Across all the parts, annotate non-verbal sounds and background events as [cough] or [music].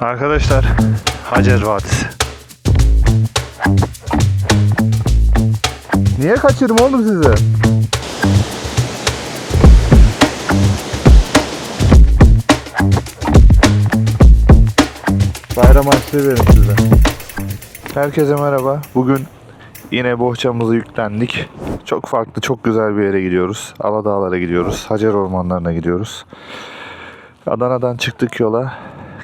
Arkadaşlar Hacer Vadisi. Niye kaçırdım oğlum sizi? Bayram harçlığı verin size. Herkese merhaba. Bugün yine bohçamızı yüklendik. Çok farklı, çok güzel bir yere gidiyoruz. Aladağlara gidiyoruz. Hacer ormanlarına gidiyoruz. Adana'dan çıktık yola.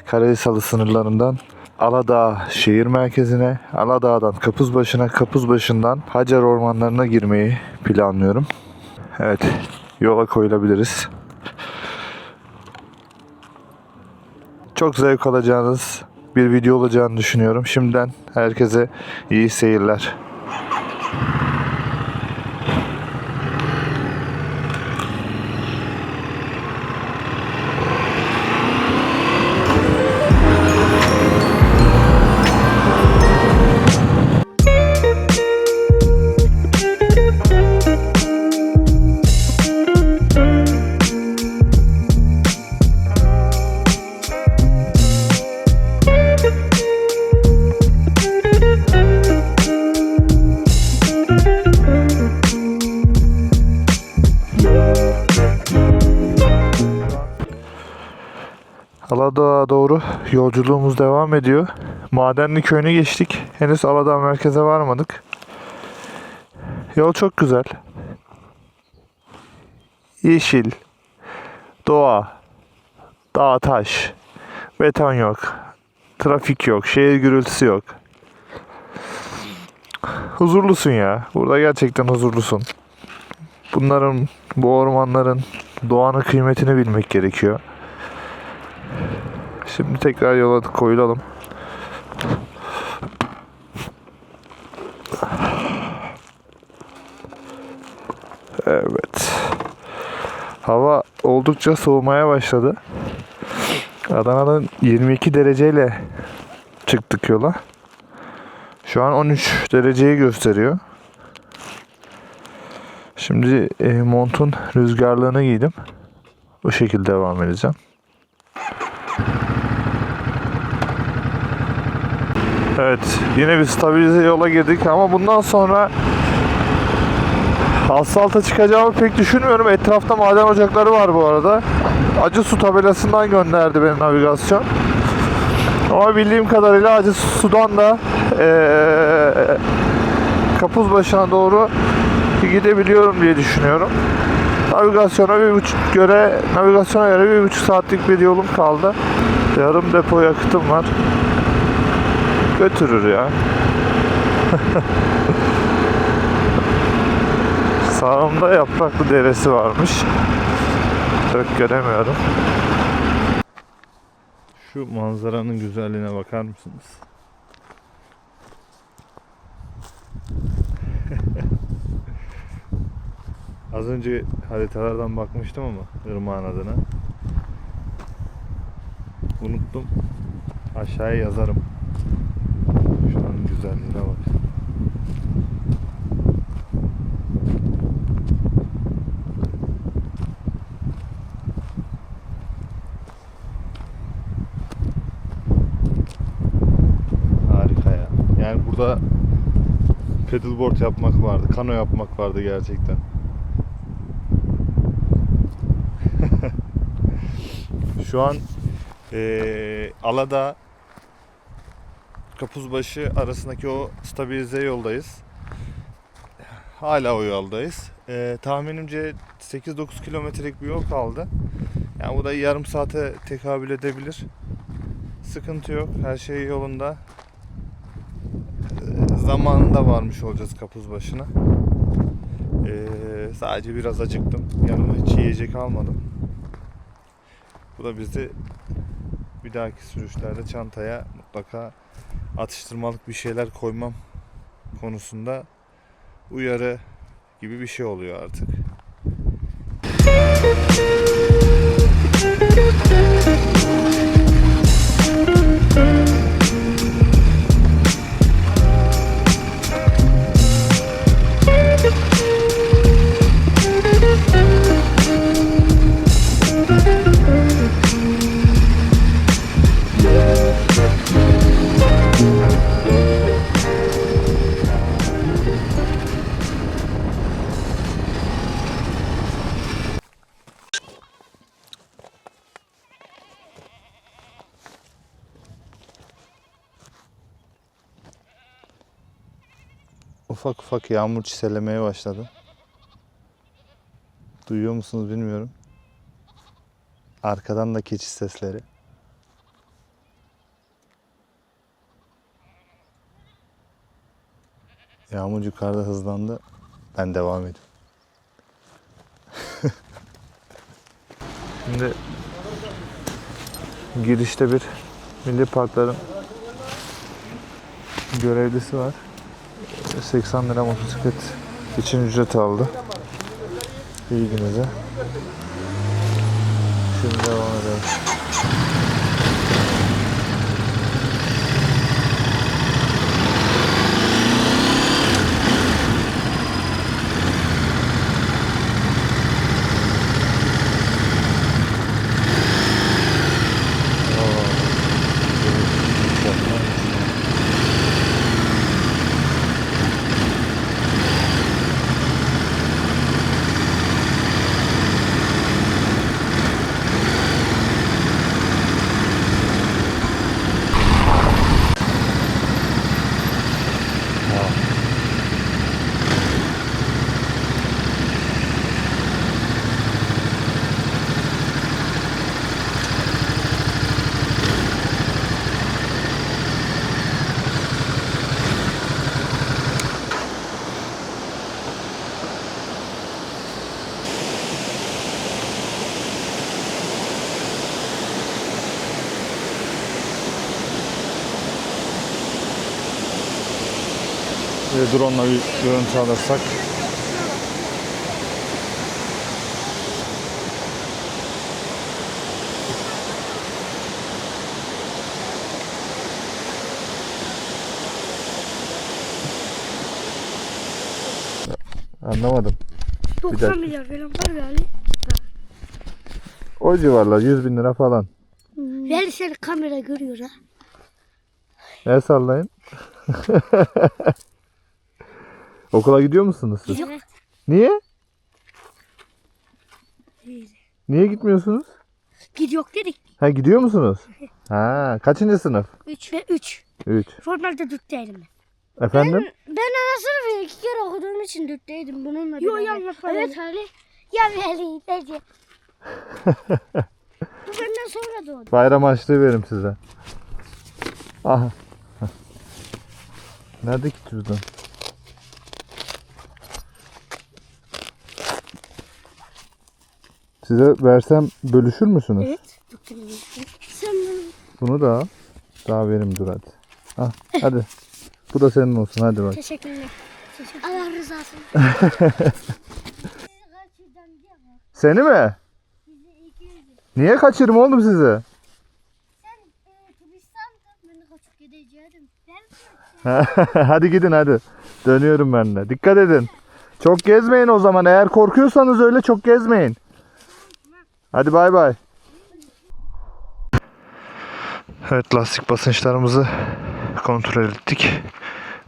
Karahisalı sınırlarından Aladağ şehir merkezine, Aladağ'dan Kapuzbaşı'na, Kapuzbaşı'ndan Hacer ormanlarına girmeyi planlıyorum. Evet, yola koyulabiliriz. Çok zevk alacağınız bir video olacağını düşünüyorum. Şimdiden herkese iyi seyirler. Aladağ'a doğru yolculuğumuz devam ediyor. Madenli köyünü geçtik. Henüz Aladağ merkeze varmadık. Yol çok güzel. Yeşil, doğa, dağ taş, beton yok, trafik yok, şehir gürültüsü yok. Huzurlusun ya. Burada gerçekten huzurlusun. Bunların, bu ormanların, doğanın kıymetini bilmek gerekiyor. Şimdi tekrar yola koyulalım. Evet. Hava oldukça soğumaya başladı. Adana'dan 22 dereceyle çıktık yola. Şu an 13 dereceyi gösteriyor. Şimdi e, montun rüzgarlığını giydim. Bu şekilde devam edeceğim. Evet, yine bir stabilize yola girdik ama bundan sonra asfalta çıkacağımı pek düşünmüyorum. Etrafta maden ocakları var bu arada. Acı su tabelasından gönderdi beni navigasyon. Ama bildiğim kadarıyla acı sudan da eee kapuz başına doğru gidebiliyorum diye düşünüyorum. Navigasyona bir buçuk göre navigasyona göre bir buçuk saatlik bir yolum kaldı. Yarım depo yakıtım var götürür ya. Sağımda yapraklı deresi varmış. Çok göremiyorum. Şu manzaranın güzelliğine bakar mısınız? [laughs] Az önce haritalardan bakmıştım ama ırmağın adına. Unuttum. Aşağıya yazarım. Güzelliğine bak. Harika ya. Yani burada pedalboard yapmak vardı, kano yapmak vardı gerçekten. [laughs] Şu an eee Alada Kapuzbaşı arasındaki o stabilize yoldayız. Hala o yoldayız. Ee, tahminimce 8-9 kilometrelik bir yol kaldı. Yani bu da yarım saate tekabül edebilir. Sıkıntı yok. Her şey yolunda. Ee, zamanında varmış olacağız Kapuzbaşı'na. Ee, sadece biraz acıktım. Yanıma hiç yiyecek almadım. Bu da bizi bir dahaki sürüşlerde çantaya mutlaka atıştırmalık bir şeyler koymam konusunda uyarı gibi bir şey oluyor artık. Ufak ufak yağmur çiselemeye başladı. Duyuyor musunuz bilmiyorum. Arkadan da keçi sesleri. Yağmur yukarıda hızlandı. Ben devam ediyorum. [laughs] Şimdi girişte bir milli parkların görevlisi var. 80 lira motosiklet için ücret aldı. Bilginize. Şimdi devam edelim. Ve drone ile bir görüntü alırsak. Anlamadım. 90 dakika. milyar falan var galiba. O civarlar 100 bin lira falan. Ver seni kamera görüyor ha. El sallayın. [laughs] Okula gidiyor musunuz siz? Evet. Niye? Niye gitmiyorsunuz? Gidiyor dedik. Ha gidiyor musunuz? [laughs] Ha kaçıncı sınıf? 3 ve 3. 3. Formalde dörtteydim ben. Efendim? Ben ana sınıfı iki kere okuduğum için dörtteydim bununla Yo yanma falan. Evet Ali. Ya Veli dedi. Bu benden sonra doğdu. Bayram açlığı verim size. Aha. Nerede ki cüzdan? Size versem bölüşür müsünüz? Evet. Sen bunu Bunu da al. Daha verim dur hadi. Ah, hadi. Bu da senin olsun hadi bak. teşekkürler. Teşekkür Allah rızası. [laughs] Seni mi? Niye kaçırım oğlum sizi? Sen e, [laughs] hadi gidin hadi. Dönüyorum ben de. Dikkat edin. Çok gezmeyin o zaman. Eğer korkuyorsanız öyle çok gezmeyin. Hadi bay bay. Evet lastik basınçlarımızı kontrol ettik.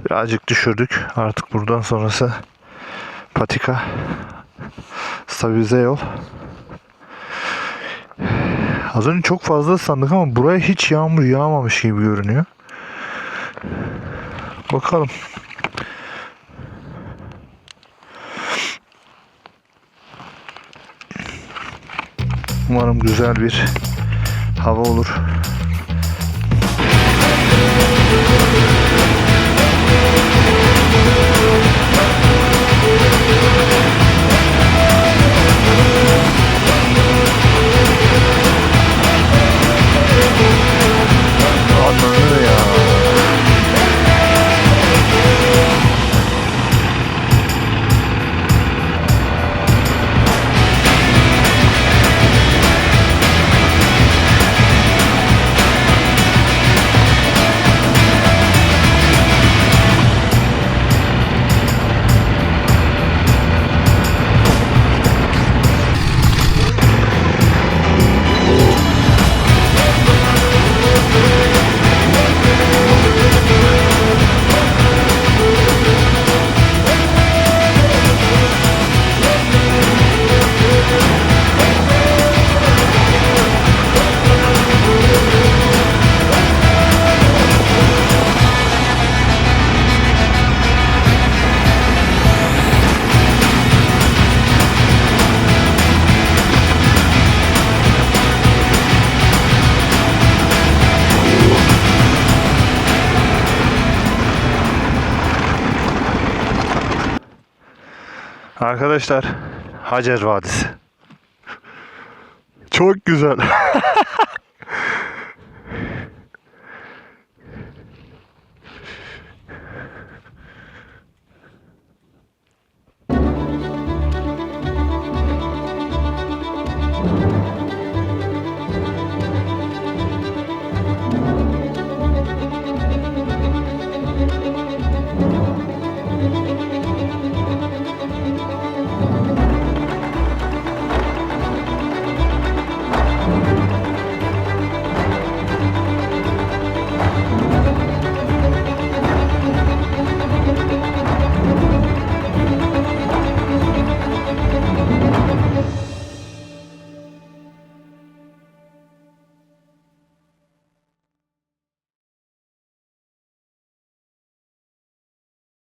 Birazcık düşürdük. Artık buradan sonrası patika stabilize yol. Az önce çok fazla sandık ama buraya hiç yağmur yağmamış gibi görünüyor. Bakalım. Umarım güzel bir hava olur. Arkadaşlar Hacer Vadisi. Çok güzel. [laughs]